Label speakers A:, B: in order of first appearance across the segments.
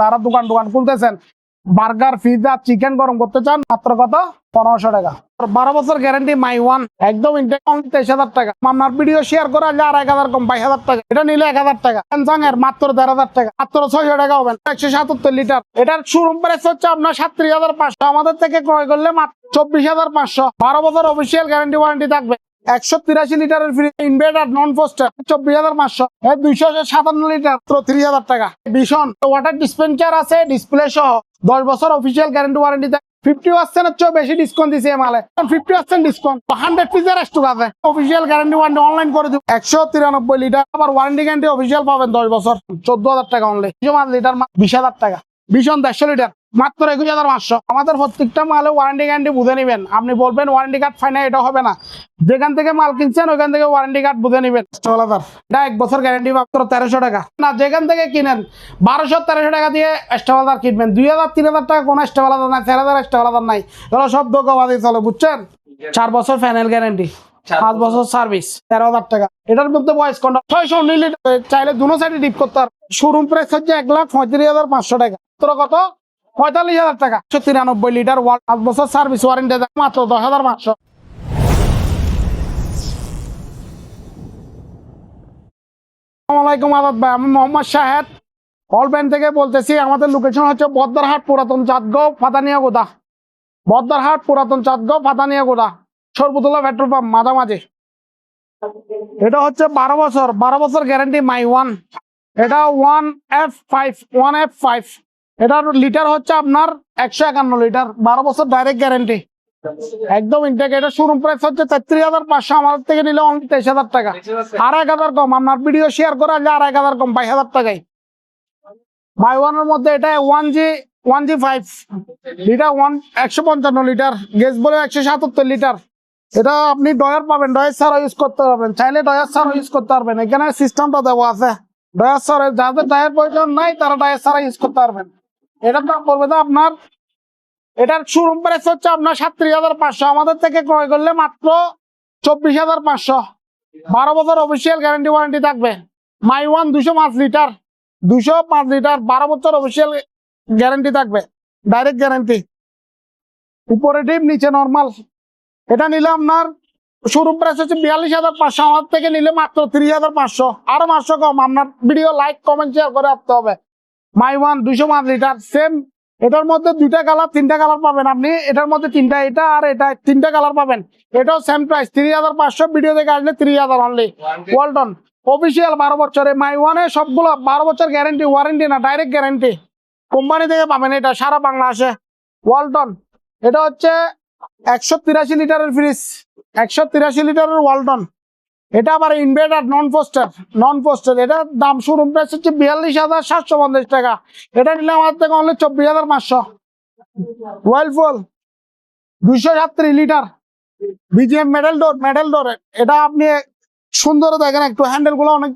A: তারা দোকান দোকান খুলতেছেন। বার্গার পিজা চিকেন গরম করতে চান, মাত্র কত? পনেরোশো টাকা। বারো বছর গ্যারান্টি মাই ওয়ান একদম তেইশ হাজার টাকা। আপনার ভিডিও শেয়ার করে আনলে আর এক হাজার কম বাইশ হাজার টাকা। এটা নিলে এক হাজার টাকা। স্যামসাং এর মাত্র দেড় হাজার টাকা। মাত্র ছয়শো টাকা হবেন একশো সাতাত্তর লিটার এটার শোরুম প্রাইস হচ্ছে আপনার সাতত্রিশ হাজার পাঁচশো। আমাদের থেকে ক্রয় করলে মাত্র চব্বিশ হাজার পাঁচশো। বারো বছর অফিসিয়াল গ্যারান্টি ওয়ারেন্টি থাকবে। একশো তিরাশি লিটারের ফ্রি ইনভার্টার নন পোস্টার চব্বিশ হাজার পাঁচশো। দুইশো সাতান্ন লিটার ত্রিশ হাজার টাকা। ভীষণ ওয়াটার ডিসপেন্সার আছে ডিসপ্লে সহ। দশ বছর অফিসিয়াল গ্যারান্টি ওয়ারেন্টি ফিফটি পার্সেন্টের চেয়ে বেশি ডিসকাউন্ট দিছে মালে। ফিফটি পার্সেন্ট ডিসকাউন্ট হান্ড্রেড পিসের স্টক আছে। অফিসিয়াল গ্যারান্টি ওয়ারেন্টি অনলাইন করে দিব। একশো তিরানব্বই লিটার আবার ওয়ারেন্টি গ্যারান্টি অফিসিয়াল পাবেন দশ বছর। চোদ্দ হাজার টাকা অনলি পাঁচ লিটার বিশ হাজার টাকা। ভীষণ দেড়শো লিটার। মাত্র একুশ হাজার পাঁচশো। আমাদের প্রত্যেকটা মালে ওয়ারেন্টি গ্যারান্টি বুঝে নেবেন। আপনি বলবেন ওয়ারেন্টি কার্ড ফাইনা এটা হবে না। যেখান থেকে মাল কিনছেন ওখান থেকে ওয়ারেন্টি কার্ড বুঝে নেবেন। এটা এক বছর গ্যারান্টি মাত্র তেরোশো টাকা। না যেখান থেকে কিনেন বারোশো তেরোশো টাকা দিয়ে স্টেবলাদার কিনবেন। দুই হাজার তিন হাজার টাকা কোনো স্টেবলাদার নাই চার হাজার স্টেবলাদার নাই। এগুলো সব দোকাবাদি চলে বুঝছেন? চার বছর ফাইনাল গ্যারান্টি পাঁচ বছর সার্ভিস তেরো হাজার টাকা। এটার মধ্যে বয়স কোনটা ছয়শো নিলে চাইলে দুনো সাইডে ডিপ করতে শোরুম প্রাইস হচ্ছে এক লাখ পঁয়ত্রিশ হাজার পাঁচশো টাকা। তোর কত? পঁয়তাল্লিশ হাজার টাকা। একশো তিরানব্বই লিটার পাঁচ বছর সার্ভিস ওয়ারেন্টি মাত্র দশ হাজার পাঁচশো। থেকে বলতেছি, আমাদের লোকেশন হচ্ছে বদ্দারহাট পুরাতন চাঁদগাঁও গোদা। বদ্দারহাট পুরাতন চাঁদগাঁও ফাতানিয়া গোদা। সর্বতলা পেট্রোল পাম্প মাঝামাঝি। এটা হচ্ছে বারো বছর বারো বছর গ্যারান্টি মাই ওয়ান এটা one F five one F five এটার লিটার হচ্ছে আপনার একশো একান্ন লিটার, বারো বছর ডাইরেক্ট গ্যারেন্টি একদম ইনটেক শোরুম প্রাইস হচ্ছে তেত্রিশ হাজার পাঁচশো, আমাদের থেকে নিলে অনলি তেইশ হাজার টাকা। আর এক হাজার কম, আপনার ভিডিও শেয়ার করে আনলে আর এক হাজার কম, বাইশ হাজার টাকায়। মাই ওয়ানের মধ্যে এটা one G one G five litre one, একশো পঞ্চান্ন লিটার গ্যাস বলে একশো সাতাত্তর লিটার। এটা আপনি ডয়ার পাবেন ডয়ার ছাড়া ইউজ করতে পারবেন। চাইলে ডয়ার ছাড়া ইউজ করতে পারবেন। এখানে সিস্টেমটা দেওয়া আছে। ডয়ার ছাড়া যাদের ডায়ের প্রয়োজন নাই, তারা ডয়ার ছাড়া ইউজ করতে পারবেন। এটার দাম পড়বে তো আপনার, এটার শোরুম প্রাইস হচ্ছে আপনার সাতত্রিশ হাজার পাঁচশো। আমাদের থেকে ক্রয় করলে মাত্র চব্বিশ হাজার পাঁচশো। বারো বছর অফিসিয়াল গ্যারান্টি ওয়ারেন্টি থাকবে। মাই ওয়ান দুশো পাঁচ লিটার, দুশো পাঁচ লিটার, বারো বছর অফিসিয়াল গ্যারান্টি থাকবে। ডাইরেক্ট গ্যারান্টি উপরে ডিপ নিচে নর্মাল এটা নিলে আপনার শোরুম প্রাইস হচ্ছে বিয়াল্লিশ হাজার পাঁচশো। আমার থেকে নিলে মাত্র তিরিশ হাজার পাঁচশো। আরও পাঁচশো কম। আপনার ভিডিও লাইক কমেন্ট শেয়ার করে রাখতে হবে। মাই ওয়ান দুইশো পাঁচ লিটার সেম এটার মধ্যে দুইটা কালার তিনটা কালার পাবেন আপনি। এটার মধ্যে তিনটা এটা আর এটা, তিনটা কালার পাবেন। এটাও সেম প্রাইস তিরিশ হাজার পাঁচশো ভিডিও দেখে আসলে তিরিশ হাজার অনলি ওয়ালটন অফিসিয়াল বারো বছরে মাই ওয়ানে সবগুলো বারো বছর গ্যারেন্টি ওয়ারেন্টি না ডাইরেক্ট গ্যারেন্টি কোম্পানি থেকে পাবেন এটা, সারা বাংলা আসে ওয়ালটন এটা হচ্ছে একশো তিরাশি লিটারের ফ্রিজ একশো তিরাশি লিটারের ওয়ালটন এটা আবার inverter non poster non poster এটার দাম শোরুম প্রাইস হচ্ছে বিয়াল্লিশ হাজার সাতশো পঞ্চাশ টাকা। এটা নিলে আমার থেকে অনলি চব্বিশ হাজার পাঁচশো। ওয়েলফুল দুইশো সাতত্রিশ litre. BGM metal door metal door এটা আপনি সুন্দর দেখেন, একটু হ্যান্ডেলগুলো অনেক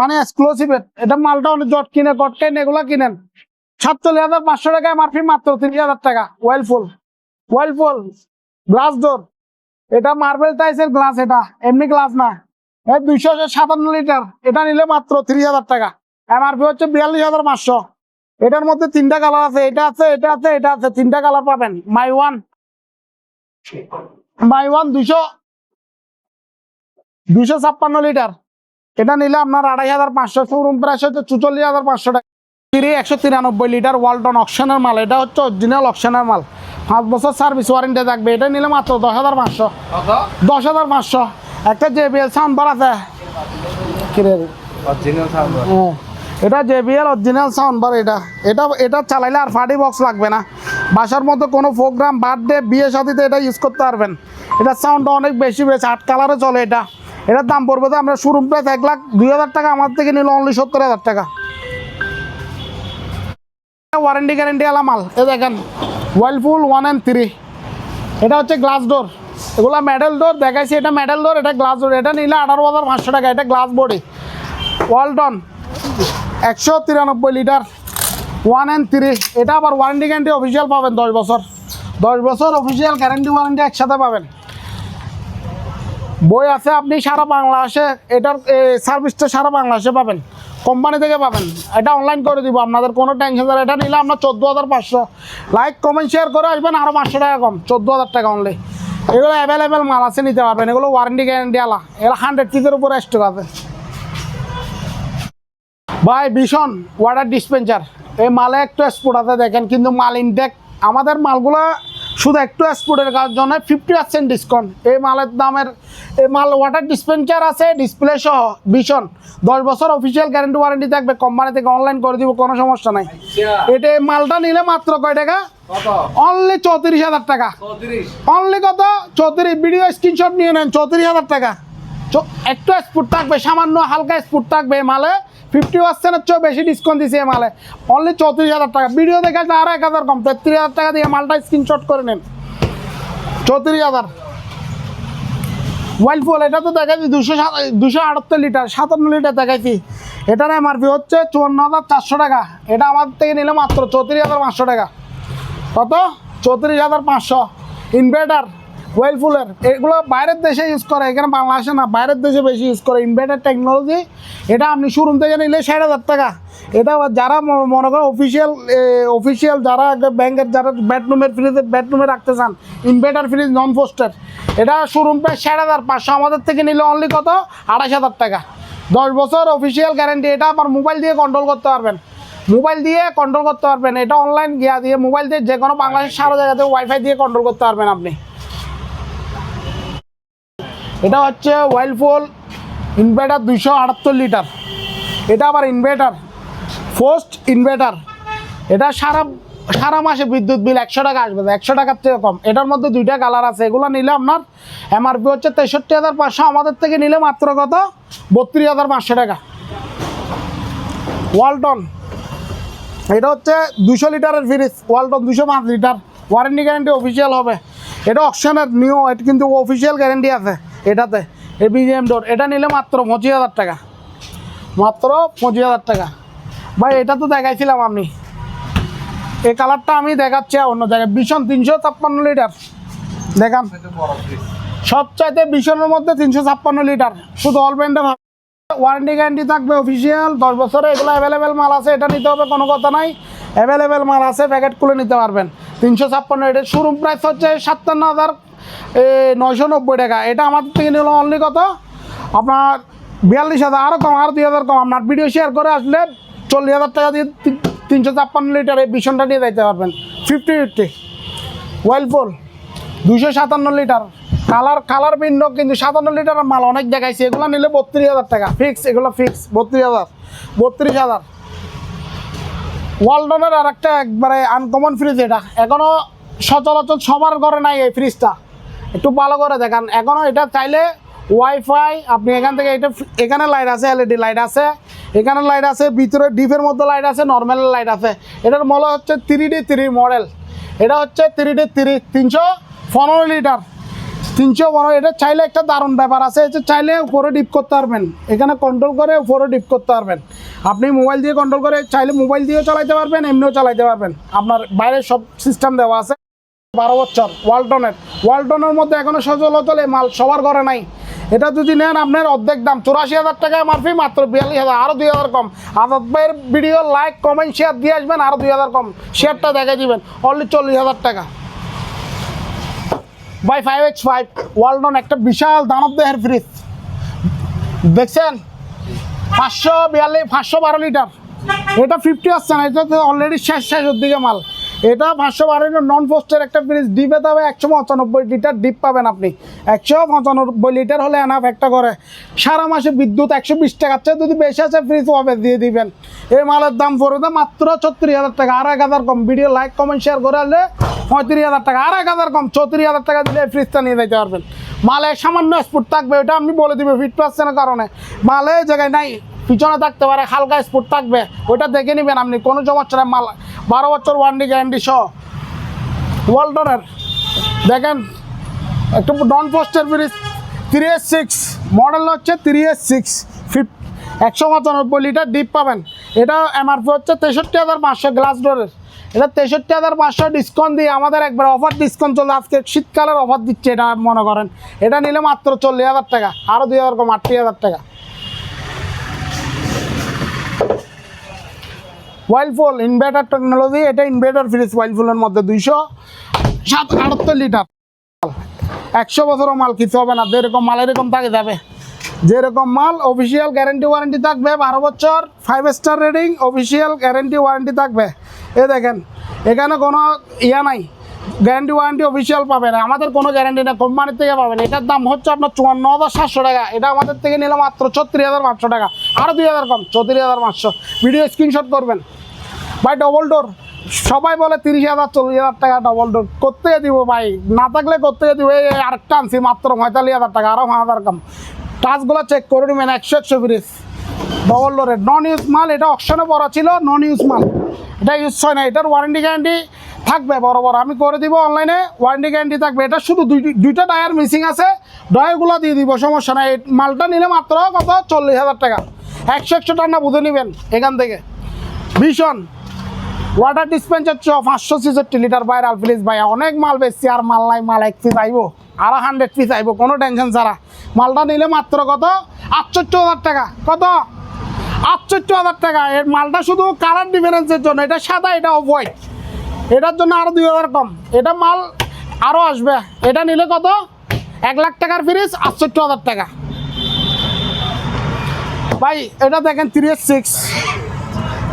A: মানে এক্সক্লুসিভ এটা মালটা অনেক জট কিনে কট কেন, এগুলো কিনেন। সাতচল্লিশ হাজার পাঁচশো টাকা এমআরপি মাত্র তিরিশ হাজার টাকা। ওয়েলফুল ওয়েলফুল গ্লাস ডোর এটা মার্বেল টাইসের গ্লাস এটা, এমনি গ্লাস না। দুইশো সাতান্ন লিটার এটা নিলে মাত্র তিরিশ হাজার টাকা। এমআরপি হচ্ছে বিয়াল্লিশ হাজার পাঁচশো। এটার মধ্যে তিনটা কালার আছে, এটা আছে এটা আছে এটা আছে, তিনটা কালার পাবেন। মাই ওয়ান মাই ওয়ান দুইশো দুইশো ছাপ্পান্ন লিটার এটা নিলে আপনার আড়াই হাজার পাঁচশো শোরুম প্রাইস হচ্ছে চুচল্লিশ হাজার পাঁচশো টাকা। তিরি একশো তিরানব্বই লিটার ওয়ালটন অকশনের মাল, এটা হচ্ছে অরিজিনাল অকশনের মাল। পাঁচ বছর সার্ভিস ওয়ারেন্টি থাকবে। এটা নিলে মাত্র দশ হাজার পাঁচশো। দশ হাজার পাঁচশো। একটা জেবিএল সাউন্ড বার আছে হ্যাঁ, এটা জেবিএল অরিজিনাল সাউন্ড বার এটা। এটা এটা চালাইলে আর ফাটি বক্স লাগবে না। বাসার মধ্যে কোনো প্রোগ্রাম বার্থডে বিয়ে সাথীতে এটা ইউজ করতে পারবেন। এটা সাউন্ডটা অনেক বেশি বেশি আট কালারে চলে এটা। এটার দাম পড়বে তো আমরা শোরুম প্রাইস এক লাখ দুই হাজার টাকা আমার থেকে নিলে অনলি সত্তর হাজার টাকা। ওয়ারেন্টি গ্যারেন্টি আলা মাল। এ দেখেন ওয়াইলফুল ওয়ান অ্যান্ড থ্রি এটা হচ্ছে গ্লাস ডোর এগুলা মেডেল ডোর দেখাইছি, এটা মেডেল ডোর এটা গ্লাস ডোর এটা নিলে আঠারো হাজার পাঁচশো টাকা, এটা গ্লাস বডি ওয়ালটন একশো তিরানব্বই লিটার ওয়ান অ্যান্ড থ্রি এটা আবার ওয়ারেন্টি গ্যারেন্টি অফিসিয়াল পাবেন দশ বছর। দশ বছর অফিসিয়াল গ্যারেন্টি ওয়ারেন্টি একসাথে পাবেন। বই আছে, আপনি সারা বাংলাদেশে এটার সার্ভিসটা সারা বাংলাদেশে পাবেন। কোম্পানি থেকে পাবেন। এটা অনলাইন করে দিব। আপনাদের কোনো টেনশন নেই এটা নিলে আপনার চোদ্দ হাজার পাঁচশো। লাইক কমেন্ট শেয়ার করে আসবেন। আরও পাঁচশো টাকা কম। চোদ্দ হাজার টাকা অনলি এগুলো অ্যাভেলেবেল মাল আছে, নিতে পারবেন। এগুলো ওয়ারেন্টি গ্যারেন্টি আলা। এগুলো হান্ড্রেড পিসের উপরে স্টক আছে। ভাই, ভীষণ ওয়াটার ডিসপেন্সার এই মালে একটু এক্সপোর্ট আছে, দেখেন। কিন্তু মাল ইনটেক আমাদের মালগুলো শুধু একটু এক্সপোর্টের জন্য ফিফটি পার্সেন্ট ডিসকাউন্ট এই মালের দামের এই মাল ওয়াটার ডিসপেন্সার আছে ডিসপ্লে সহ ভীষণ। দশ বছর অফিসিয়াল গ্যারেন্টি ওয়ারেন্টি থাকবে কোম্পানি থেকে অনলাইন করে দিব কোনো সমস্যা নাই। এটা এই মালটা নিলে মাত্র কয় টাকা? অনলি চৌত্রিশ হাজার টাকা। অনলি কত? চৌত্রিশ। ভিডিও স্ক্রিনশট নিয়ে নেন চৌত্রিশ হাজার টাকা। একটু স্পুট থাকবে, সামান্য হালকা স্পুট থাকবে মালে। ফিফটি পার্সেন্টের চেয়েও বেশি ডিসকাউন্ট দিছে মালে। অনলি চৌত্রিশ হাজার টাকা। ভিডিও দেখে আরও এক হাজার কম। তেত্রিশ হাজার টাকা দিয়ে মালটা স্ক্রিনশট করে নেন। চৌত্রিশ হাজার। ওয়াইল্ড ফুল এটা তো দেখাইছি দুশো দুশো আটাত্তর লিটার, সাতান্ন লিটার দেখাইছি। এটার এমআরপি হচ্ছে চুয়ান্ন হাজার চারশো টাকা। এটা আমার থেকে নিলে মাত্র চৌত্রিশ হাজার পাঁচশো টাকা। কত? চৌত্রিশ হাজার পাঁচশো। ইনভার্টার ওয়েলফুলের এগুলো বাইরের দেশে ইউজ করে, এখানে বাংলাদেশে না, বাইরের দেশে বেশি ইউজ করে ইনভার্টার টেকনোলজি এটা আপনি শোরুম থেকে নিলে ষাট হাজার টাকা। এটা যারা মনে করেন অফিসিয়াল অফিসিয়াল যারা ব্যাংকের যারা বেডরুমের ফ্রিজে বেডরুমে রাখতে চান ইনভার্টার ফ্রিজ নন পোস্টার এটা শোরুম প্রায় ষাট হাজার পাঁচশো, আমাদের থেকে নিলে অনলি কত? আড়াইশ হাজার টাকা। দশ বছর অফিসিয়াল গ্যারেন্টি এটা আবার মোবাইল দিয়ে কন্ট্রোল করতে পারবেন। মোবাইল দিয়ে কন্ট্রোল করতে পারবেন, এটা অনলাইন গিয়া দিয়ে মোবাইল দিয়ে যে কোনো বাংলাদেশের সারা জায়গাতে ওয়াইফাই দিয়ে কন্ট্রোল করতে পারবেন আপনি। এটা হচ্ছে ওয়াইলফুল ইনভার্টার দুইশো আটাত্তর লিটার এটা আবার ইনভার্টার ফোস্ট ইনভার্টার এটা সারা সারা মাসে বিদ্যুৎ বিল একশো টাকা আসবে, একশো টাকার থেকে কম। এটার মধ্যে দুইটা কালার আছে, এগুলো নিলে আপনার এমআরপি হচ্ছে তেষট্টি হাজার পাঁচশো। আমাদের থেকে নিলে মাত্র কত? বত্রিশ হাজার পাঁচশো টাকা। ওয়ালটন এটা হচ্ছে দুশো লিটারের ফ্রিজ ওয়ালটন দুশো পাঁচ লিটার ওয়ারেন্টি গ্যারেন্টি অফিসিয়াল হবে। এটা অপশানের নিউ এটা কিন্তু অফিসিয়াল গ্যারেন্টি আছে। এটাতে এ বিজিএম ডোর এটা নিলে মাত্র পঁচিশ হাজার টাকা। মাত্র পঁচিশ হাজার টাকা। ভাই এটা তো দেখাইছিলাম আমি। এই কালারটা আমি দেখাচ্ছি অন্য জায়গায়। ভীষণ তিনশো ছাপ্পান্ন লিটার। দেখান। সবচাইতে ভীষণের মধ্যে তিনশো ছাপ্পান্ন লিটার। শুধু অল ব্র্যান্ডে ওয়ারেন্টি গ্যারান্টি থাকবে অফিসিয়াল দশ বছরে এগুলো অ্যাভেলেবেল মাল আছে এটা নিতে হবে কোনো কথা নাই। অ্যাভেলেবেল মাল আছে প্যাকেট খুলে নিতে পারবেন। তিনশো ছাপ্পান্ন এটার শোরুম প্রাইস হচ্ছে সাতান্ন হাজার। নয়শো নব্বই টাকা। এটা আমাদের থেকে নিল অনলি কত? আপনার বিয়াল্লিশ হাজার আরও কম আরও দুই হাজার কম। আপনার ভিডিও শেয়ার করে আসলে চল্লিশ হাজার টাকা দিয়ে তিনশো ছাপ্পান্ন লিটার এই ভীষণটা নিয়ে যাইতে পারবেন। ফিফটি ফিফটি ওয়েলফুল দুশো সাতান্ন লিটার কালার কালার ভিন্ন, কিন্তু সাতান্ন লিটারের মাল অনেক দেখাইছে। এগুলো নিলে বত্রিশ হাজার টাকা। ফিক্স এগুলো ফিক্স বত্রিশ হাজার। বত্রিশ হাজার। ওয়ালটনের আর একটা একবারে আনকমন ফ্রিজ এটা। এখনও সচরাচর সবার ঘরে নাই এই ফ্রিজটা একটু ভালো করে দেখান। এখনও এটা চাইলে ওয়াইফাই আপনি এখান থেকে এটা এখানে লাইট আছে এলইডি লাইট আছে। এখানে লাইট আছে, ভিতরে ডিপের মধ্যে লাইট আছে নর্মাল লাইট আছে। এটার মূল্য হচ্ছে থ্রি ডি থ্রি মডেল এটা হচ্ছে থ্রি ডি থ্রি তিনশো পনেরো লিটার তিনশো পনেরো এটা চাইলে একটা দারুণ ব্যাপার আছে এটা চাইলে উপরে ডিপ করতে পারবেন। এখানে কন্ট্রোল করে উপরে ডিপ করতে পারবেন। আপনি মোবাইল দিয়ে কন্ট্রোল করে চাইলে মোবাইল দিয়েও চালাইতে পারবেন, এমনিও চালাইতে পারবেন। আপনার বাইরে সব সিস্টেম দেওয়া আছে। বারো বছর, ওয়ালটনের। ওয়ালটনের মধ্যে এখনও সচলাচল এই মাল সবার ঘরে নাই। এটা যদি নেন আপনার অর্ধেক দাম। চুরাশি হাজার টাকা মারফি মাত্র বিয়াল্লিশ হাজার আরও দুই হাজার কম। আজাদ ভাইয়ের ভিডিও লাইক কমেন্ট শেয়ার দিয়ে আসবেন আরও দুই হাজার কম। শেয়ারটা দেখে দিবেন। অনলি চল্লিশ হাজার টাকা। By five X five Walton একটা বিশাল দানব দেহের ফ্রিজ দেখছেন? পাঁচশো বিয়াল্লিশ, পাঁচশো বারো লিটার। এটা ফিফটি আসছে না, এটা তো অলরেডি শেষ শেষের দিকে মাল। এটা পাঁচশো বারো নন পোস্টের একটা ফ্রিজ ডিপে তবে একশো পঁচানব্বই লিটার ডিপ পাবেন আপনি। একশো পঁচানব্বই লিটার হলে এনাফ একটা করে। সারা মাসে বিদ্যুৎ একশো বিশ টাকার চেয়ে যদি বেশি আছে ফ্রিজ ওভাবে দিয়ে দিবেন। এই মালের দাম পড়বে মাত্র ছত্রিশ হাজার টাকা। আর এক হাজার কম। ভিডিও লাইক কমেন্ট শেয়ার করে আসলে পঁয়ত্রিশ হাজার টাকা। আর এক হাজার কম। চৌত্রিশ হাজার টাকা দিলে ফ্রিজটা নিয়ে যেতে পারবেন। মালে সামান্য স্পুট থাকবে, ওটা আপনি বলে দিবে ফিট পার্সেন্টের কারণে। মালে জায়গায় নাই। পিছনে থাকতে পারে, হালকা স্পুট থাকবে। ওটা দেখে নেবেন আপনি, কোনো সমস্যা মাল বারো বছর ওয়ারেন্টি গ্যারান্টি সহ। ওয়ালটনের দেখেন, একটু নন পোস্টের fridge three S six model হচ্ছে থ্রি এস সিক্স ফিফ একশো পঁচানব্বই লিটার ডিপ পাবেন। এটা এমআরপি হচ্ছে তেষট্টি হাজার পাঁচশো গ্লাস ডোরের এটা তেষট্টি হাজার পাঁচশো ডিসকাউন্ট দিয়ে আমাদের একবার অফার ডিসকাউন্ট চলে আজকে শীতকালের অফার দিচ্ছে এটা মনে করেন। এটা নিলে মাত্র চল্লিশ হাজার টাকা আরও দুই হাজার কম আটটি হাজার টাকা। ওয়াইলফুল ইনভার্টার টেকনোলজি এটা ইনভার্টার ফ্রিজ ওয়াইলফুলের মধ্যে দুইশো সাত, আটাত্তর লিটার একশো বছরও মাল কিছু হবে না, যেরকম মাল এরকম থাকে যাবে। যেরকম মাল অফিসিয়াল গ্যারেন্টি ওয়ারেন্টি থাকবে, বারো বছর five star rating official guarantee warranty থাকবে। এ দেখেন, এখানে কোনো ইয়া নাই। গ্যারেন্টি ওয়ারেন্টি অফিসিয়াল পাবেন আমাদের কোনো গ্যারেন্টি নেই কোম্পানির থেকে পাবেন এটার দাম হচ্ছে আপনার চুয়ান্ন হাজার সাতশো টাকা। এটা আমাদের থেকে নিলে মাত্র ছত্রিশ হাজার পাঁচশো টাকা। আরও দুই হাজার কম চৌত্রিশ হাজার পাঁচশো। ভিডিও স্ক্রিনশট করবেন। ভাই ডবল ডোর সবাই বলে তিরিশ হাজার, চল্লিশ হাজার টাকা ডবল ডোর করতে দিব ভাই? না থাকলে করতে দিব? এই আরেকটা আনছি মাত্র পঁয়তাল্লিশ হাজার টাকা আরও পাঁচ হাজার কম। টাচগুলো চেক করে নেবেন, একশো একশো ফ্রিজ ডবল ডোরের নন ইউজ মাল, এটা অপশনে পড়া ছিল নন ইউজ মাল। এটা ইউজ হয় না, এটার ওয়ারেন্টি গ্যারান্টি থাকবে বড় আমি করে দিব অনলাইনে ওয়ারেন্টি গ্যারান্টি থাকবে। এটা শুধু দুই- দুইটা টায়ার মিসিং আছে ডয়ারগুলো দিয়ে দিব, সমস্যা নাই। মালটা নিলে মাত্র কত? চল্লিশ হাজার টাকা। একশো একশো টাকা বুঝে নেবেন এখান থেকে। ভীষণ। ওয়াটার ডিসপেন্সার চ পাঁচশো ছেষট্টি লিটার ভাইরাল প্লিজ ভাইয়া। অনেক মাল বেশি আর মাল নাই, মাল এক পিস আইব। আরও হান্ড্রেড পিস আইব, কোনো টেনশন ছাড়া। মালটা নিলে মাত্র কত? আটষট্টি হাজার টাকা। কত? আটষট্টি হাজার টাকা। এর মালটা শুধু কালার ডিফারেন্সের জন্য। এটা সাদা, এটা হোয়াইট এটার জন্য আরও দুই হাজার কম। এটা মাল আরও আসবে। এটা নিলে কত? এক লাখ টাকার ফ্রিজ, আটষট্টি হাজার টাকা। ভাই, এটা দেখেন three S six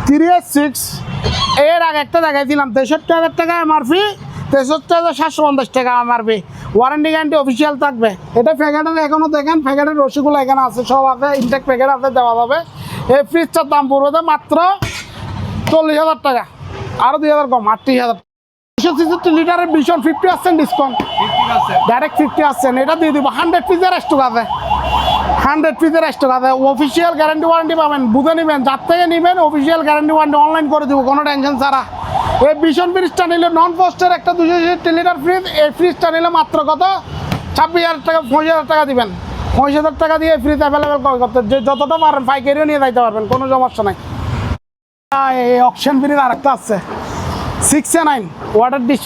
A: three S six এর আগে একটা দেখাইছিলাম, তেষট্টি হাজার টাকা এমআরপি তেষট্টি হাজার সাতশো পঞ্চাশ টাকা এমআরপি ওয়ারেন্টি গ্যারান্টি অফিসিয়াল থাকবে। এটা প্যাকেটের এখনও দেখেন, প্যাকেটের রসিগুলো এখানে আছে, সব আছে ইনটেক প্যাকেট আছে, দেওয়া যাবে। এই ফ্রিজটার দাম পড়বে মাত্র চল্লিশ হাজার টাকা। আরও দুই হাজার কম আটত্রিশ হাজার। দুশো ছেষট্টি লিটারের ভীষণ fifty percent discount direct fifty percent এটা দিয়ে দিব। হান্ড্রেড পিসের হান্ড্রেড পিসের স্টক আছে। অফিসিয়াল গ্যারান্টি ওয়ারেন্টি পাবেন। বুঝে নেবেন যার থেকে নেবেন অফিসিয়াল গ্যারান্টি ওয়ারেন্টি অনলাইন করে দেবো কোনো টেনশন ছাড়া। এই ভীষণ ফ্রিজটা নিলে নন পোস্টের একটা দুশো লিটার ফ্রিজ এই ফ্রিজটা নিলে মাত্র কত? ছাব্বিশ হাজার টাকা পঁচিশ হাজার টাকা দিবেন। পঁচিশ হাজার টাকা দিয়ে ফ্রিজ অ্যাভেলেবেল করতে যতটা পারেন পাইকারিও নিয়ে যাইতে পারবেন কোনো সমস্যা নাই। এই অকশন ফ্রিজ আরেকটা আছে। সিক্স এ নাইন ওয়াটার ডিস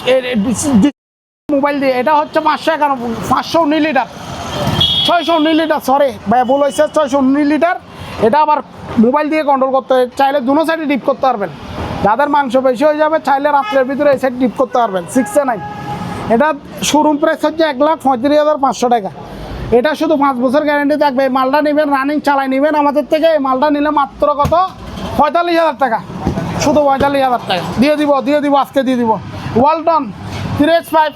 A: মোবাইল দিয়ে। এটা হচ্ছে পাঁচশো একান্ন পাঁচশো উনিশ লিটার। ছয়শো উনিশ লিটার সরি ভাই, ভুল হয়েছে, ছয়শো উনিশ লিটার। এটা আবার মোবাইল দিয়ে কন্ট্রোল করতে। চাইলে দুনো সাইডে ডিপ করতে পারবেন। যাদের মাংস বেশি হয়ে যাবে, চাইলে রাত্রের ভিতরে এই সাইড ডিপ করতে পারবেন। সিক্স নাইন এটা শোরুম প্রাইস হচ্ছে এক লাখ পঁয়ত্রিশ হাজার পাঁচশো টাকা। এটা শুধু পাঁচ বছর গ্যারেন্টি থাকবে। মালটা নেবেন রানিং চালাই নেবেন। আমাদের থেকে এই মালটা নিলে মাত্র কত? পঁয়তাল্লিশ হাজার টাকা। শুধু পঁয়তাল্লিশ হাজার টাকা। দিয়ে দিব দিয়ে দিব, আজকে দিয়ে দিব। ওয়ালটন থ্রি এস ফাইভ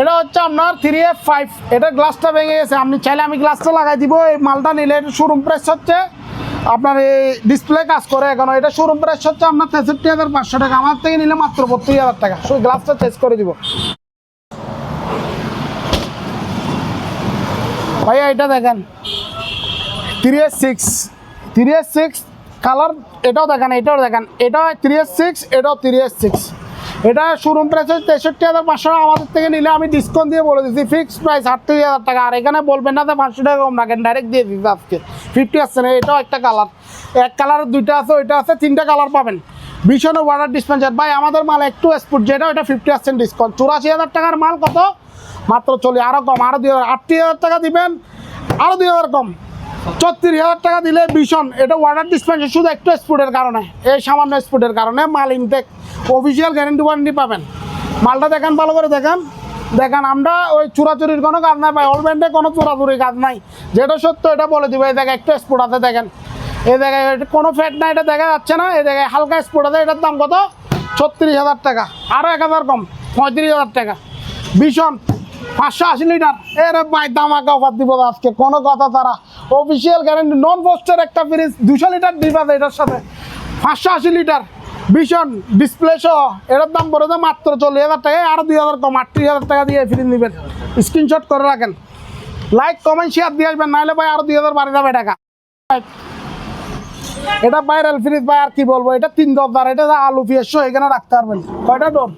A: এটা হচ্ছে আপনার থ্রি এফ ফাইভ এটা গ্লাসটা ভেঙে গেছে। আপনি চাইলে আমি গ্লাসটা লাগাই দিব। এই মালটা নিলে এটা শোরুম প্রাইস হচ্ছে আপনার এই ডিসপ্লে কাজ করে এখন। এটা শোরুম প্রাইস হচ্ছে আপনার তেষট্টি হাজার পাঁচশো টাকা। আমার থেকে নিলে মাত্র বত্রিশ হাজার টাকা। শুধু গ্লাসটা চেঞ্জ করে দিব। ভাইয়া, এটা দেখেন। Three S six three S six colour এটাও দেখেন এটাও দেখেন। এটা থ্রি এস সিক্স এটাও থ্রি এস সিক্স এটা শোরুম প্রাইস হচ্ছে তেষট্টি হাজার পাঁচশো টাকা। আমাদের থেকে নিলে আমি ডিসকাউন্ট দিয়ে বলে দিচ্ছি ফিক্স প্রাইস আটত্রিশ হাজার টাকা। আর এখানে বলবেন না যে পাঁচশো টাকা কম রাখেন ডাইরেক্ট দিয়ে দিচ্ছি আজকে। ফিফটি আসছে না, এটাও একটা কালার। এক কালার দুইটা আছে, ওইটা আছে, তিনটা কালার পাবেন। ভীষণ ওয়াটার ডিসপেন্সার ভাই, আমাদের মাল একটু স্পুট যেটা ওইটা ফিফটি পার্সেন্ট ডিসকাউন্ট চুরাশি হাজার টাকার মাল কত? মাত্র চলি আরও কম আরও দুই হাজার, আটত্রিশ হাজার টাকা দিবেন আরও দুই হাজার কম। ছত্রিশ হাজার টাকা দিলে ভীষণ। এটা ওয়াটার ডিসপেন্সার শুধু একটু স্পুটের কারণে। এই সামান্য স্পুটের কারণে মাল ইনটেক অফিসিয়াল গ্যারেন্টি ওয়ারেন্টি পাবেন। মালটা দেখেন, ভালো করে দেখেন। দেখেন, আমরা ওই চুরাচুরির কোনো কাজ নাই ভাই অল ব্যান্ডে কোনো চুরাচুরির কাজ নাই। যেটা সত্য, এটা বলে দিব। এই দেখে একটু স্পুট আছে, দেখেন। এই জায়গায় কোনো ফ্যাট না এটা দেখা যাচ্ছে না। এই জায়গায় হালকা স্পুট আছে, এটার দাম কত? ছত্রিশ হাজার টাকা। আরও এক হাজার কম, পঁয়ত্রিশ হাজার টাকা। ভীষণ, পাঁচশো আশি লিটার। এর ভাই, দামাকা অফার দিব আজকে। কোনো কথা তারা অফিসিয়াল গ্যারেন্টি নন পোস্টের একটা ফ্রিজ দুশো লিটার ডিপ আছে এটার সাথে। পাঁচশো আশি লিটার ভীষণ ডিসপ্লে সহ। এটার দাম পড়ে মাত্র চল্লিশ হাজার টাকা আরও দুই হাজার কম, আটত্রিশ হাজার টাকা দিয়ে ফ্রিজ নেবেন। স্ক্রিনশট করে রাখেন। লাইক কমেন্ট শেয়ার দিয়ে আসবেন, নাহলে ভাই আরও দুই হাজার বাড়ি যাবে টাকা। এটা ভাইরাল ফ্রিজ ভাই, আর কি বলব, এটা তিন দরদার এটা আলু সহ, এখানে রাখতে পারবেন। কয়টা ডোর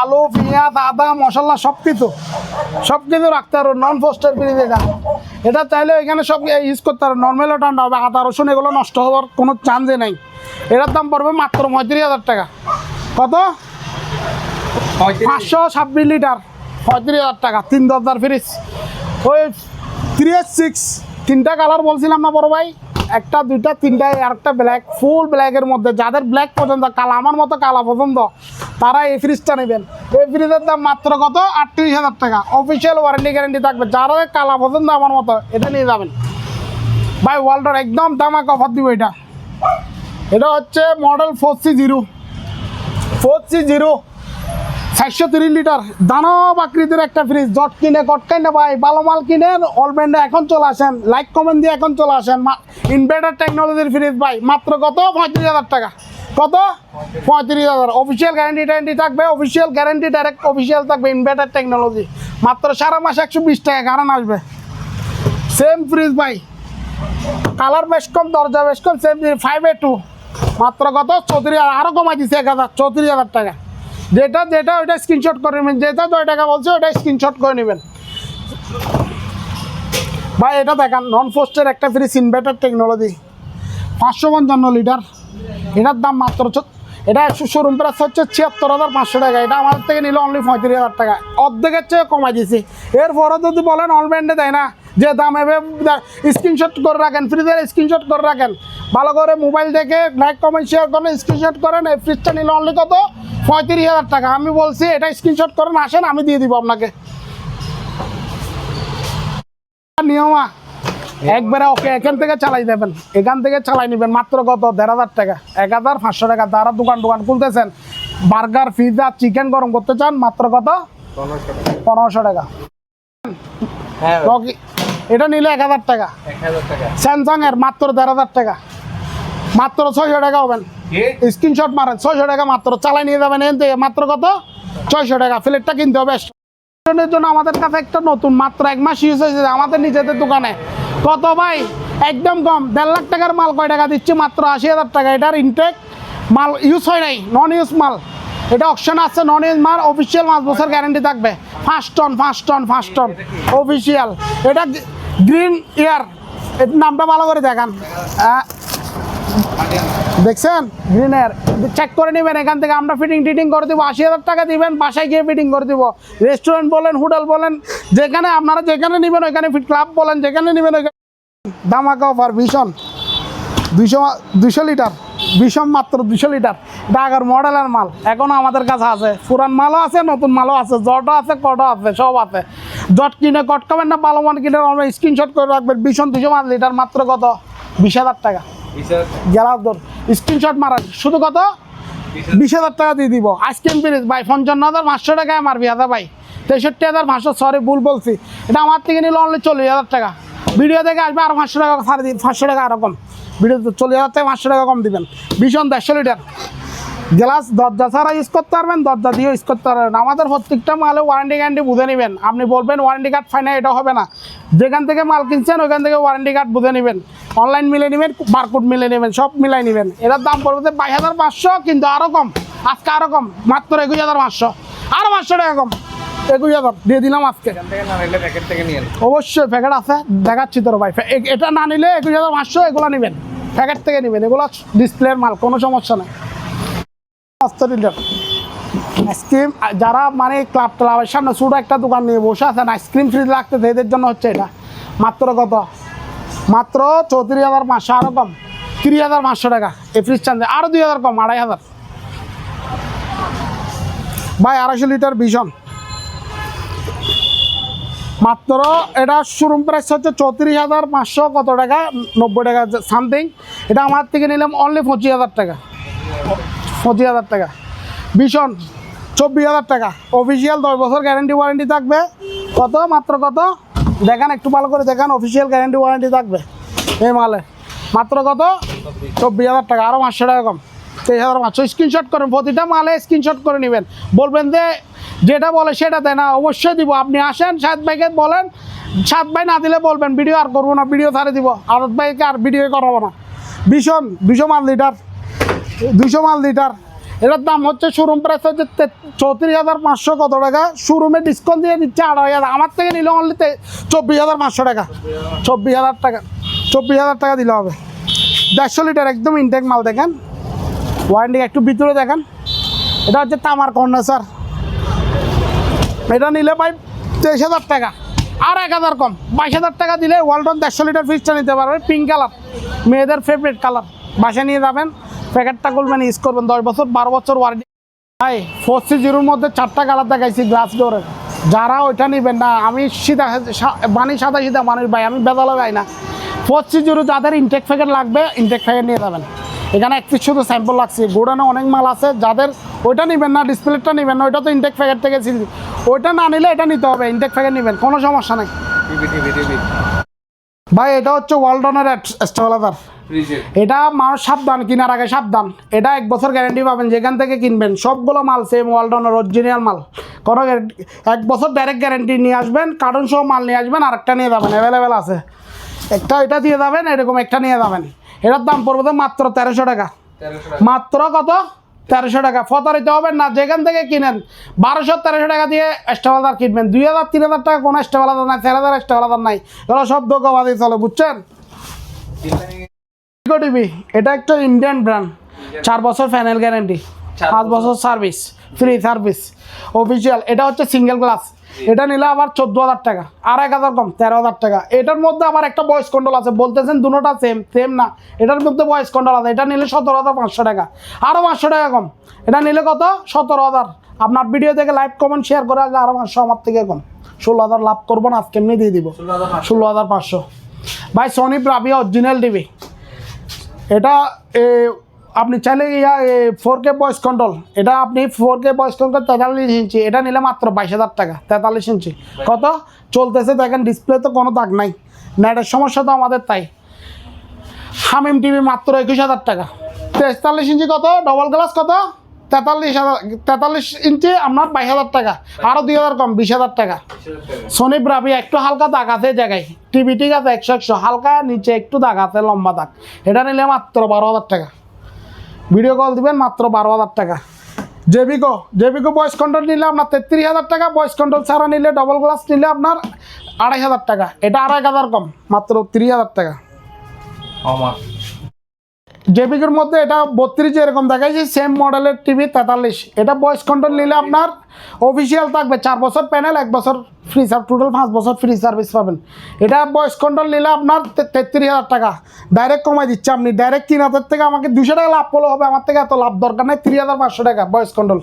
A: আলু পেঁয়াজ আদা মশলা সব কিছু সব কিছু রাখতে পারবেন নন পোস্টের ফ্রিজ এটা এটা চাইলে এখানে সব ইউজ করতে পারবেন নর্মালও ঠান্ডা হবে আদা রসুন এগুলো নষ্ট হওয়ার কোনো চান্সই নেই। এটার দাম পড়বে মাত্র পঁয়ত্রিশ হাজার টাকা। কত? পাঁচশো ছাব্বিশ লিটার। পঁয়ত্রিশ হাজার টাকা তিন দরদার ফ্রিজ ওই থ্রি এস সিক্স তিনটা কালার বলছিলাম না বড় ভাই? একটা দুইটা তিনটা আরেকটা ব্ল্যাক ফুল ব্ল্যাকের মধ্যে। যাদের ব্ল্যাক পছন্দ কালা আমার মতো কালা পছন্দ। তারা এই ফ্রিজটা নেবেন। এই ফ্রিজের দাম মাত্র কত? আটত্রিশ হাজার টাকা। অফিসিয়াল ওয়ারেন্টি গ্যারেন্টি থাকবে। যারা কালা পছন্দ আমার মতো, এটা নিয়ে যাবেন। ভাই ওয়ার্ল্ডর একদম দামাক অফার দিব এটা। এটা হচ্ছে model four C zero four C zero চারশো তিরিশ লিটার। দানব আকৃতির একটা ফ্রিজ জট কিনে, কট কিনে, ভাই। ভালো মাল কিনেন অল ব্র্যান্ডে এখন চলে আসেন। লাইক কমেন্ট দিয়ে এখন চলে আসেন। ইনভার্টার টেকনোলজির ফ্রিজ ভাই। মাত্র কত? পঁয়ত্রিশ হাজার টাকা। কত? পঁয়ত্রিশ হাজার। অফিসিয়াল গ্যারান্টি ট্যারান্টি থাকবে অফিসিয়াল গ্যারান্টি ডাইরেক্ট অফিসিয়াল থাকবে ইনভার্টার টেকনোলজি মাত্র সারা মাস একশো বিশ টাকা কারণ আসবে। সেম ফ্রিজ ভাই। কালার বেশ কম, দরজা বেশ কম সেম ফাইভ এ টু মাত্র কত? চৌত্রিশ হাজার। আরও কমাই দিচ্ছে এক হাজার, চৌত্রিশ হাজার টাকা। যেটা যেটা, ওইটা স্ক্রিনশট করে নেবেন। যেটা জয় টাকা বলছে, ওইটা স্ক্রিনশট করে নেবেন। ভাই, এটা দেখান নন পোস্টের একটা ফ্রিজ ইনভার্টার টেকনোলজি পাঁচশো পঞ্চান্ন লিটার। এটার দাম মাত্র এটা একশো শোরুম প্রাইস হচ্ছে ছিয়াত্তর হাজার পাঁচশো টাকা। এটা আমাদের থেকে নিলে অনলি পঁয়ত্রিশ হাজার টাকা। অর্ধেকের চেয়ে কমাই দিয়েছি এরপরে যদি বলেন অলব্যান্ডে দেয় না, যে দাম এভাবে স্ক্রিনশট করে রাখেন ফ্রিজের স্ক্রিনশট করে রাখেন। ভালো করে মোবাইল দেখে লাইক কমেন্ট শেয়ার করেন স্ক্রিনশট করেন, এই ফ্রিজটা নিলে অনলি কত? পঁয়ত্রিশ হাজার টাকা। আমি বলছি, এটা স্ক্রিনশট করেন, আসেন, আমি দিয়ে দিব আপনাকে। নিয়মা একবারে ওকে এখান থেকে চালাই দেবেন। এখান থেকে চালাই নেবেন মাত্র কত? দেড় হাজার টাকা। এক হাজার পাঁচশো টাকা। যারা দোকান দোকান খুলতেছেন বার্গার পিৎজা চিকেন গরম করতে চান মাত্র কত? পনেরোশো টাকা।
B: হ্যাঁ।
A: এটা নিলে এক হাজার টাকা। স্যামসাং এর মাত্র দেড় হাজার টাকা। মাত্র ছয়শো টাকা হবেন স্ক্রিনশট মারেন ছয়শো টাকা মাত্র। চালাই নিয়ে যাবেন এখান থেকে মাত্র কত? ছয়শো টাকা। প্লেটটা কিনতে হবে। জন্য আমাদের কাছে একটা নতুন মাত্র এক মাস ইউজ হয়েছে আমাদের নিজেদের দোকানে। কত ভাই? একদম কম। দেড় লাখ টাকার মাল কয় টাকা দিচ্ছি? মাত্র আশি হাজার টাকা। এটার ইনটেক মাল ইউজ হয় নাই। নন ইউজ মাল। এটা অপশন আছে নন ইউজ মাল অফিসিয়াল পাঁচ বছর গ্যারেন্টি থাকবে। First ton first ton first ton official এটা গ্রিন ইয়ার এটার নামটা ভালো করে দেখান। দেখছেন? গ্রিন এয়ার চেক করে নেবেন এখান থেকে আমরা ফিটিং টিটিং করে দেবো আশি হাজার টাকা দিবেন বাসায় গিয়ে ফিটিং করে দিব। রেস্টুরেন্ট বলেন হোটেল বলেন যেখানে আপনারা যেখানে নেবেন ওইখানে ফিট ক্লাব বলেন যেখানে নেবেন ওইখানে দামাকা অফার ভীষণ। দুইশো দুইশো লিটার। ভীষণ মাত্র দুশো লিটার। ডাকার মডেলের মাল এখনও আমাদের কাছে আছে। পুরান মালও আছে নতুন মালও আছে জটও আছে কটও আছে সব আছে। জট কিনে কট খাবেন না ভালো মান কিনে আমরা স্ক্রিনশট করে রাখবেন ভীষণ দুশো লিটার মাত্র কত? বিশ হাজার টাকা। দর স্ক্রিনশট মারার। শুধু কত? বিশ হাজার টাকা দিয়ে দিব। Ice cream fridge. ভাই পঞ্চান্ন হাজার পাঁচশো টাকায় মারবি হাজার ভাই। তেষট্টি হাজার পাঁচশো সরি ভুল বলছি। এটা আমার থেকে নিলে অনলি চল্লিশ হাজার টাকা। ভিডিও দেখে আসবে আরও পাঁচশো টাকা সাড়ে দিন পাঁচশো টাকা আরও কম ভিডিও চল্লিশ হাজার থেকে পাঁচশো টাকা কম দিবেন। ভীষণ দেড়শো লিটার। গ্লাস দরজা ছাড়া ইউজ করতে পারবেন দরজা দিয়ে ইউজ করতে পারবেন। আমাদের প্রত্যেকটা মালে ওয়ারেন্টি গ্যারান্টি বুঝে নেবেন। আপনি বলবেন ওয়ারেন্টি কার্ড ফাইনা এটা হবে না। যেখান থেকে মাল কিনছেন ওইখান থেকে ওয়ারেন্টি কার্ড বুঝে নেবেন। অনলাইন মিলে নেবেন বারকোড মিলে নেবেন সব মিলাই নেবেন। এটার দাম পড়বে বাইশ হাজার পাঁচশো কিন্তু আরও কম। আজকে আরও কম মাত্র একুশ হাজার পাঁচশো। আরও পাঁচশো টাকা কম। একুশ হাজার দিয়ে দিলাম আজকে। অবশ্যই প্যাকেট আছে দেখাচ্ছি তোর ভাই। এটা না নিলে একুশ হাজার পাঁচশো এগুলো নেবেন। প্যাকেট থেকে নেবেন এগুলো ডিসপ্লের মাল কোনো সমস্যা নেই। আইসক্রিম যারা মানে ক্লাব ক্লাবের সামনে ছোটো একটা দোকান নিয়ে বসে আছেন, আইসক্রিম ফ্রিজ লাগতেছে, এদের জন্য হচ্ছে এটা। মাত্র কত? মাত্র চৌত্রিশ হাজার পাঁচশো আরও কম। তিরিশ হাজার পাঁচশো টাকা। এই ফ্রিজ চান আরও দুই হাজার কম, আড়াই হাজার। ভাই, আড়াইশো লিটার ভীষণ। মাত্র এটা শোরুম প্রাইস হচ্ছে চৌত্রিশ হাজার পাঁচশো কত টাকা? নব্বই টাকা সামথিং এটা আমার থেকে নিলাম অনলি পঁচিশ হাজার টাকা। পঁচিশ হাজার টাকা। ভীষণ, চব্বিশ হাজার টাকা। অফিসিয়াল দশ বছর গ্যারেন্টি ওয়ারেন্টি থাকবে। কত? মাত্র কত? দেখান, একটু ভালো করে দেখান অফিসিয়াল গ্যারেন্টি ওয়ারেন্টি থাকবে এই মালে। মাত্র কত? চব্বিশ হাজার টাকা আরও পাঁচশো টাকা কম। তেইশ হাজার পাঁচশো। স্ক্রিনশট করেন, প্রতিটা মালে স্ক্রিনশট করে নেবেন। বলবেন যে, যেটা বলে সেটা দেয় না, অবশ্যই দিব। আপনি আসেন, সাত ভাইকে বলেন। সাত ভাই না দিলে বলবেন, ভিডিও আর করব না, ভিডিও ছাড়ে দিব। আরত ভাইকে আর ভিডিও করাবো না। ভীষণ, দুশো মাল লিটার। দুশো মাল লিটার। এটার দাম হচ্ছে শোরুম প্রাইস হচ্ছে চৌত্রিশ হাজার পাঁচশো কত টাকা? শোরুমে ডিসকাউন্ট দিয়ে দিচ্ছে আড়াই হাজার। আমার থেকে নিলে অনলি চব্বিশ হাজার পাঁচশো টাকা। চব্বিশ হাজার টাকা। চব্বিশ হাজার টাকা দিলে হবে। দেড়শো লিটার একদম ইনটেক মাল, দেখেন। ওয়ারেন্টি একটু ভিতরে দেখেন। এটা হচ্ছে তামার কন্ডেন্সার এটা নিলে ভাই তেইশ হাজার টাকা। আর এক হাজার কম। বাইশ হাজার টাকা দিলে ওয়ালটন দেড়শো লিটার ফ্রিজটা নিতে পারবে। পিঙ্ক কালার মেয়েদের ফেভারিট কালার বাসায় নিয়ে যাবেন। প্যাকেটটা খুলবেন ইউজ করবেন দশ বছর বারো বছর ওয়ারেন্টি ভাই ফোর সি জিরোর মধ্যে চারটা কালার দেখাইছি গ্লাস ডোরের যারা ওইটা নেবেন না আমি সিধা বানি সাদা সিধা মানুষ ভাই আমি বেদালে যাই না ফোর সি জিরো যাদের ইনটেক প্যাকেট লাগবে ইনটেক প্যাকেট নিয়ে যাবেন এখানে এক পিস শুধু স্যাম্পল লাগছে গোডানে অনেক মাল আছে যাদের ওইটা নেবেন না ডিসপ্লেটা নেবেন না ওইটা তো ইনটেক প্যাকেট থেকে ছিল ওইটা না নিলে এটা নিতে হবে ইনটেক প্যাকেট নেবেন কোনো সমস্যা নেই ভাই এটা হচ্ছে ওয়ালটনের স্টেবলাইজার
B: ফ্রিজের
A: এটা মানুষ সাবধান কেনার আগে সাবধান। এটা এক বছর গ্যারেন্টি পাবেন যেখান থেকে কিনবেন। সবগুলো মাল সেম ওয়ালটনের অরিজিনাল মাল। কোনো এক বছর ডাইরেক্ট গ্যারেন্টি নিয়ে আসবেন কার্টুন সহ মাল নিয়ে আসবেন আরেকটা নিয়ে যাবেন অ্যাভেলেবেল আছে। একটা এটা দিয়ে যাবেন এরকম একটা নিয়ে যাবেন। এটার দাম পড়বে তো মাত্র তেরোশো টাকা। মাত্র কত? তেরোশো টাকা। ফতারিতে হবে না যেখান থেকে কিনেন। বারোশো তেরোশো টাকা দিয়ে স্টেবলাদার কিনবেন। দুই হাজার তিন হাজার টাকা কোনো স্টেবলাদার নাই চার হাজার স্টেবলাদার নাই। এগুলো সব দোকাবাদি চলে বুঝছেন? ইকো টিভি এটা একটা ইন্ডিয়ান ব্র্যান্ড চার বছর ফ্যানেল গ্যারেন্টি পাঁচ বছর। সার্ভিস ফ্রি সার্ভিস অফিসিয়াল এটা হচ্ছে সিঙ্গেল গ্লাস এটা নিলে আবার চোদ্দ হাজার টাকা আর এক হাজার কম তেরো হাজার টাকা। এটার মধ্যে আবার একটা ভয়েস কন্ট্রোল আছে বলতেছেন দুটোটা সেম সেম না। এটার মধ্যে ভয়েস কন্ট্রোল আছে এটা নিলে সতেরো হাজার পাঁচশো টাকা আরও পাঁচশো টাকা কম। এটা নিলে কত? সতেরো হাজার আপনার ভিডিও থেকে লাইভ কমেন্ট শেয়ার করে আসলে আরও পাঁচশো আমার থেকে কম। ষোলো হাজার লাভ করব না আজকে এমনি দিয়ে দিব।
B: ষোলো হাজার পাঁচশো।
A: ভাই সনি ব্রাভিয়া অরিজিনাল টিভি এটা আপনি চাইলে ইয়া ফোর কে বয়স কন্ট্রোল এটা আপনি ফোর কে বয়স কন্ট্রোল তেতাল্লিশ ইঞ্চি। এটা নিলে মাত্র বাইশ হাজার টাকা, তেতাল্লিশ ইঞ্চি। কত? চলতেছে, দেখেন ডিসপ্লে তো কোনো দাগ নাই। নেটের সমস্যা তো আমাদের তাই। হামিম টিভি মাত্র একুশ হাজার টাকা। তেতাল্লিশ ইঞ্চি কত? ডবল গ্লাস কত? তেতাল্লিশ হাজার, তেতাল্লিশ ইঞ্চি আপনার বাইশ হাজার টাকা আরও দুই হাজার কম, বিশ হাজার টাকা। সোনি ব্রাভি একটু হালকা দাগ আছে জায়গায়। টিভি ঠিক আছে, একশো একশো। হালকা নিচে একটু দাগ আছে, লম্বা দাগ। এটা নিলে মাত্র বারো হাজার টাকা। ভিডিও কল দিবেন, মাত্র বারো হাজার টাকা। জেবিকো জেবিকো ভয়েস কন্ট্রোল নিলে আপনার তেত্রিশ হাজার টাকা ভয়েস কন্ট্রোল ছাড়া নিলে ডবল গ্লাস নিলে আপনার আড়াই হাজার টাকা। এটা আড়াই হাজার কম, মাত্র তিরিশ হাজার টাকা। জেবিকের মধ্যে এটা বত্রিশ এরকম দেখাইছে সেম মডেলের টিভি তেতাল্লিশ। এটা বয়েস কন্ট্রোল নিলে আপনার অফিসিয়াল থাকবে, চার বছর প্যানেল এক বছর ফ্রি সার্ভ টোটাল পাঁচ বছর ফ্রি সার্ভিস পাবেন। এটা বয়েস কন্ট্রোল নিলে আপনার তেত্রিশ হাজার টাকা। ডাইরেক্ট কমাই দিচ্ছে আপনি। ডাইরেক্ট তিন হাজার থেকে আমাকে দুশো টাকা লাভ করলে হবে। আমার থেকে এত লাভ দরকার নেই, তিন হাজার পাঁচশো টাকা বয়েস কন্ট্রোল